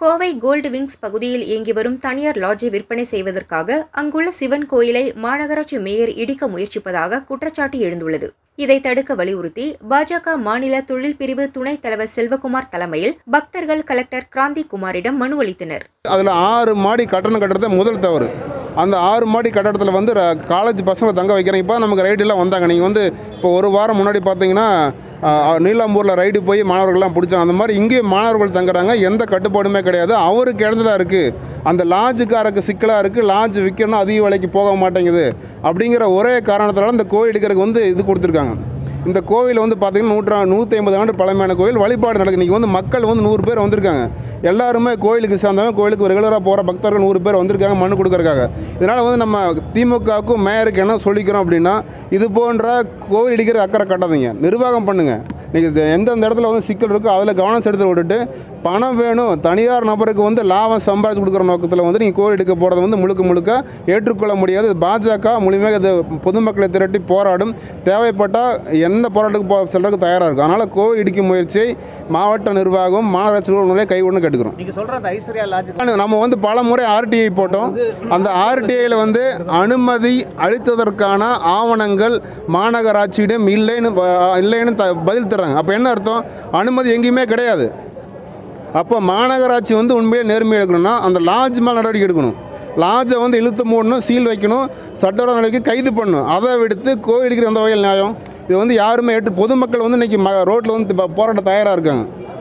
Kovai gold wings பகுதியில் இயங்கி வரும் தனியார் லாட்ஜை விற்பனை செய்வதற்காக அங்குள்ள சிவன் கோயிலை மாநகராட்சி மேயர் இடிக்க முயற்சிப்பதாக குற்றச்சாட்டு எழுந்துள்ளது. இதை தடுக்க வலியுறுத்தி பாஜக மாநில தொழில் பிரிவு துணைத் தலைவர் செல்வகுமார் தலைமையில் பக்தர்கள் கலெக்டர் கிராந்தி குமாரிடம் மனு அளித்தனர். அதில் ஆறு மாடி கட்டணம் கட்டுறது முதல் தவறு. அந்த ஆறு மாடி கட்டடத்தில் வந்து காலேஜ் பசங்களை தங்க வைக்கிறேன். இப்போ நமக்கு ரைடெல்லாம் வந்தாங்க. நீங்கள் வந்து இப்போ ஒரு வாரம் முன்னாடி பார்த்தீங்கன்னா நீலாம்பூரில் ரைடு போய் மாணவர்கள்லாம் பிடிச்சாங்க. அந்த மாதிரி இங்கேயும் மாணவர்கள் தங்குறாங்க. எந்த கட்டுப்பாடுமே கிடையாது. அவருக்கு இடத்துல இருக்குது அந்த லாட்ஜுக்காரருக்கு சிக்கலாக இருக்குது லாட்ஜ் விற்கணும் அதிக விலைக்கு போக மாட்டேங்குது. அப்படிங்கிற ஒரே காரணத்தால் இந்த கோயில் எடுக்கிறதுக்கு வந்து இது கொடுத்துருக்காங்க. இந்த கோவில் வந்து பார்த்தீங்கன்னா நூற்றா நூற்றி ஐம்பது ஆண்டு பழமையான கோவில். வழிபாடு நடக்குது. இன்றைக்கி வந்து மக்கள் வந்து நூறு பேர் வந்திருக்காங்க. எல்லாருமே கோயிலுக்கு சேர்ந்தவங்க கோயிலுக்கு ரெகுலராக போகிற பக்தர்கள் நூறு பேர் வந்திருக்காங்க மனு கொடுக்குறக்காக இதனால் வந்து நம்ம திமுகவுக்கும் மேயருக்கு என்ன சொல்லிக்கிறோம் அப்படின்னா இது போன்ற கோவில் இடிக்கிற அக்கறை கட்டாதீங்க. நிர்வாகம் பண்ணுங்கள் நீங்கள் எந்தெந்த இடத்துல வந்து சிக்கல் இருக்கோ அதில் கவனம் செலுத்த விட்டுட்டு பணம் வேணும் தனியார் நபருக்கு வந்து லாபம் சம்பாதிச்சு கொடுக்குற நோக்கத்தில் வந்து நீங்கள் கோவில் எடுக்க போகிறது வந்து முழுக்க முழுக்க ஏற்றுக்கொள்ள முடியாது. பாஜக முழுமையாக இது பொதுமக்களை திரட்டி போராடும். தேவைப்பட்டால் எந்த போராட்டத்துக்கு போ செல்றதுக்கு தயாராக இருக்கும். அதனால் கோவில் இடிக்கும் முயற்சியை மாவட்ட நிர்வாகம் மாநகராட்சி நிர்வாகம் கை கேட்டுக்கிறோம் நம்ம வந்து பல முறை ஆர்டிஐ போட்டோம். அந்த ஆர்டிஐயில் வந்து அனுமதி அளித்ததற்கான ஆவணங்கள் மாநகராட்சியிடம் இல்லைன்னு இல்லைன்னு த பதில் தர்றாங்க அப்போ என்ன அர்த்தம்? அனுமதி எங்கேயுமே கிடையாது. அப்போ மாநகராட்சி வந்து உண்மையிலே நேர்மை எடுக்கணும்னா அந்த லாட்ஜ் மேலே நடவடிக்கை எடுக்கணும். லாட்ஜை வந்து இழுத்து மூடணும் சீல் வைக்கணும் சட்டவிரோத நிலைக்கு கைது பண்ணணும். அதை விடுத்து கோயிலுக்கு அந்த எந்த வகையில் நியாயம். இது வந்து யாருமே ஏற்று பொதுமக்கள் வந்து இன்றைக்கி ம ரோட்டில் வந்து இப்போ போராட்ட தயாராக இருக்காங்க.